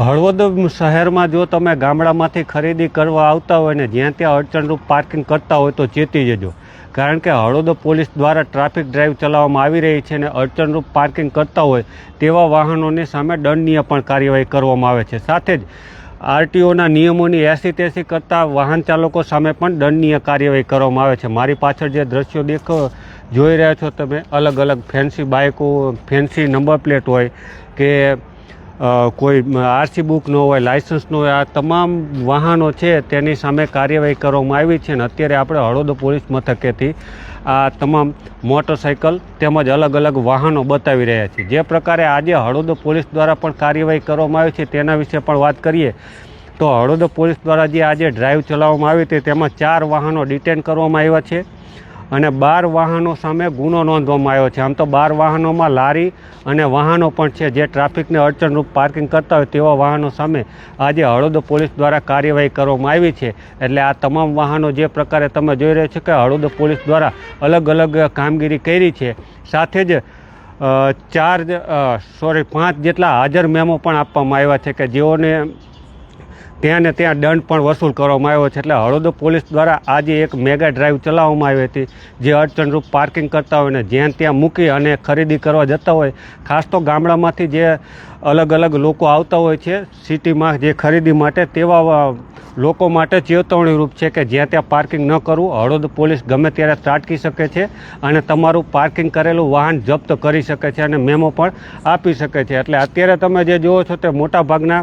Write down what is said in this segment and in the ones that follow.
હળવદ શહેરમાં જો તમે ગામડામાંથી ખરીદી કરવા આવતા હોય ને જ્યાં ત્યાં અડચણરૂપ પાર્કિંગ કરતા હોય તો ચેતી જજો. કારણ કે હળવદ પોલીસ દ્વારા ટ્રાફિક ડ્રાઈવ ચલાવવામાં આવી રહી છે અને અડચણરૂપ પાર્કિંગ કરતા હોય તેવા વાહનોની સામે દંડનીય પણ કાર્યવાહી કરવામાં આવે છે. સાથે જ આરટીઓના નિયમોની એસી તેસી કરતાં વાહન ચાલકો સામે પણ દંડનીય કાર્યવાહી કરવામાં આવે છે. મારી પાછળ જે દ્રશ્યો દેખો જોઈ રહ્યા છો તમે અલગ અલગ ફેન્સી બાઇકો ફેન્સી નંબર પ્લેટ હોય કે કોઈ આરસી બુક ન હોય લાઇસન્સ ન હોય, આ તમામ વાહનો છે તેની સામે કાર્યવાહી કરવામાં આવી છે અને અત્યારે આપણે હળોદ પોલીસ મથકેથી આ તમામ મોટરસાઇકલ તેમજ અલગ અલગ વાહનો બતાવી રહ્યા છીએ. જે પ્રકારે આજે હળોદ પોલીસ દ્વારા પણ કાર્યવાહી કરવામાં આવી છે તેના વિશે પણ વાત કરીએ તો હળોદ પોલીસ દ્વારા જે આજે ડ્રાઈવ ચલાવવામાં આવી હતી તેમાં ચાર વાહનો ડિટેન કરવામાં આવ્યા છે. અને બાર વાહનો સામે ગુનો નોંધવામાં આવ્યો છે. આમ તો બાર વાહનોમાં લારી અને વાહનો પણ છે. જે ટ્રાફિકને અડચણરૂપ પાર્કિંગ કરતા હોય તેવા વાહનો સામે આજે હળદ પોલીસ દ્વારા કાર્યવાહી કરવામાં આવી છે. એટલે આ તમામ વાહનો જે પ્રકારે તમે જોઈ રહ્યા છો કે હળદ પોલીસ દ્વારા અલગ અલગ કામગીરી કરી છે. સાથે જ ચાર સોરી, પાંચ જેટલા હાજર મેમો પણ આપવામાં આવ્યા છે કે જેઓને ત્યાં ને ત્યાં દંડ પણ વસૂલ કરવામાં આવ્યો છે. એટલે હળવદ પોલીસ દ્વારા આજે એક મેગા ડ્રાઈવ ચલાવવામાં આવી હતી, જે અડચણરૂપ પાર્કિંગ કરતા હોય ને જ્યાં ત્યાં મૂકી અને ખરીદી કરવા જતા હોય. ખાસ તો ગામડામાંથી જે અલગ અલગ લોકો આવતા હોય છે, સિટીમાં જે ખરીદી માટે તેવા લોકો માટે ચેતવણીરૂપ છે કે જ્યાં ત્યાં પાર્કિંગ ન કરવું. હળદ પોલીસ ગમે ત્યારે ત્રાટકી શકે છે અને તમારું પાર્કિંગ કરેલું વાહન જપ્ત કરી શકે છે અને મેમો પણ આપી શકે છે. એટલે અત્યારે તમે જે જુઓ છો તે મોટાભાગના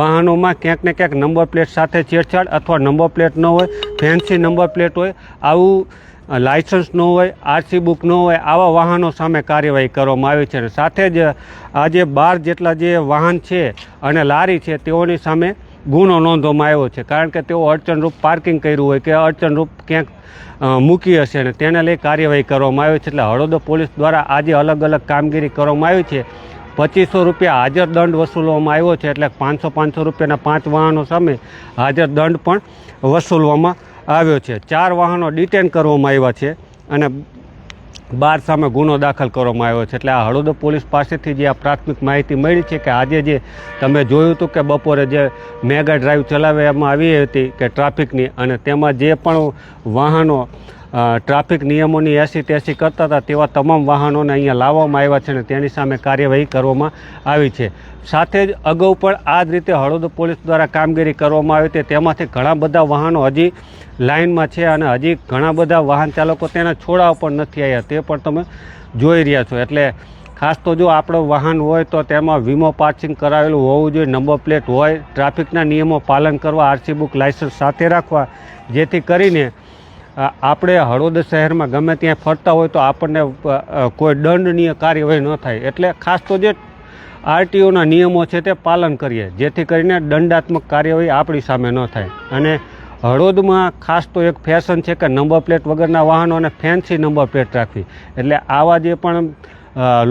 વાહનોમાં ક્યાંક ને ક્યાંક નંબર પ્લેટ સાથે છેડછાડ અથવા નંબર પ્લેટ ન હોય ફેન્સી નંબર પ્લેટ હોય, આવું લાઇસન્સ ન હોય આરસી બુક ન હોય, આવા વાહનો સામે કાર્યવાહી કરવામાં આવી છે. અને સાથે જ આજે બાર જેટલા જે વાહન છે અને લારી છે, તેઓની સામે ગુનો નોંધવામાં આવ્યો છે. કારણ કે તેઓ અડચણરૂપ પાર્કિંગ કર્યું હોય કે અડચણરૂપ ક્યાંક મૂકી હશે અને તેને લઈ કાર્યવાહી કરવામાં આવી છે. એટલે હળવદ પોલીસ દ્વારા આજે અલગ અલગ કામગીરી કરવામાં આવી છે. પચીસો રૂપિયા હાજર દંડ વસૂલવામાં આવ્યો છે એટલે પાંચસો પાંચસો રૂપિયાના પાંચ વાહનો સામે હાજર દંડ પણ વસૂલવામાં આવ્યો છે. ચાર વાહનો ડિટેન કરવામાં આવ્યા છે અને બાર સામે ગુનો દાખલ કરવામાં આવ્યો છે. એટલે આ હળવદ પોલીસ પાસેથી જે આ પ્રાથમિક માહિતી મળી છે કે આજે જે તમે જોયું હતું કે બપોરે જે મેગા ડ્રાઈવ ચલાવવામાં આવી હતી કે ટ્રાફિકની અને તેમાં જે પણ વાહનો ટ્રાફિક નિયમોની એસી તેસી કરતા હતા તેવા તમામ વાહનોને અહીંયા લાવવામાં આવ્યા છે અને તેની સામે કાર્યવાહી કરવામાં આવી છે. સાથે જ અગાઉ પણ આ જ રીતે હળવદ પોલીસ દ્વારા કામગીરી કરવામાં આવી હતી. તેમાંથી ઘણા બધા વાહનો હજી લાઇનમાં છે અને હજી ઘણા બધા વાહન ચાલકો તેના છોડાવ પણ નથી આવ્યા. તે પણ તમે જોઈ રહ્યા છો. એટલે ખાસ તો જો આપણો વાહન હોય તો તેમાં વીમો પાર્સિંગ કરાવેલું હોવું જોઈએ. નંબર પ્લેટ હોય, ટ્રાફિકના નિયમો પાલન કરવા, આરસી બુક લાઇસન્સ સાથે રાખવા, જેથી કરીને આપણે હળવદ શહેરમાં ગમે ત્યાં ફરતા હોય તો આપણને કોઈ દંડનીય કાર્યવાહી ન થાય. એટલે ખાસ તો જે આરટીઓના નિયમો છે તે પાલન કરીએ, જેથી કરીને દંડાત્મક કાર્યવાહી આપણી સામે ન થાય. અને હળવદમાં ખાસ તો એક ફેશન છે કે નંબર પ્લેટ વગરના વાહનો અને ફેન્સી નંબર પ્લેટ રાખવી. એટલે આવા જે પણ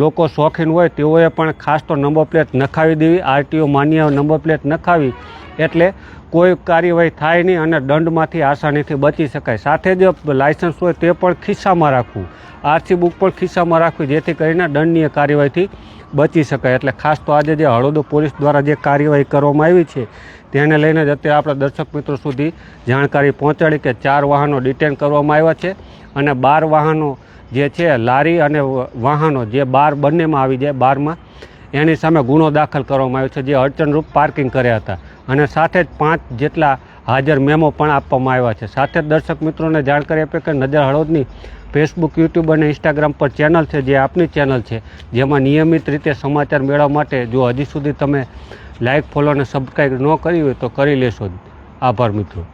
લોકો શોખીન હોય તેઓએ પણ ખાસ તો નંબર પ્લેટ નખાવી દેવી, આરટીઓ માન્ય નંબર પ્લેટ નખાવી, એટલે કોઈ કાર્યવાહી થાય નહીં અને દંડમાંથી આસાનીથી બચી શકાય. સાથે જ લાયસન્સ હોય તે પણ ખિસ્સામાં રાખવું, આરસી બુક પણ ખિસ્સામાં રાખવી, જેથી કરીને દંડનીય કાર્યવાહીથી બચી શકાય. એટલે ખાસ તો આજે જે હળવદ પોલીસ દ્વારા જે કાર્યવાહી કરવામાં આવી છે તેને લઈને જ અત્યારે આપણા દર્શક મિત્રો સુધી જાણકારી પહોંચાડી કે ચાર વાહનો ડિટેન કરવામાં આવ્યા છે અને બાર વાહનો જે છે, લારી અને વાહનો જે બાર બંનેમાં આવી જાય, બારમાં, એની સામે ગુનો દાખલ કરવામાં આવ્યો છે, જે અડચણરૂપ પાર્કિંગ કર્યા હતા. અને સાથે જ પાંચ જેટલા હાજર મેમો પણ આપવામાં આવ્યા છે. સાથે જ દર્શક મિત્રોને જાણકારી આપે કે નજર હળવદની ફેસબુક યુટ્યુબ અને ઇન્સ્ટાગ્રામ પર ચેનલ છે, જે આપની ચેનલ છે, જેમાં નિયમિત રીતે સમાચાર મેળવવા માટે જો હજી સુધી તમે લાઇક ફોલો અને સબસ્ક્રાઈબ ન કરી હોય તો કરી લેશો આભાર મિત્રો.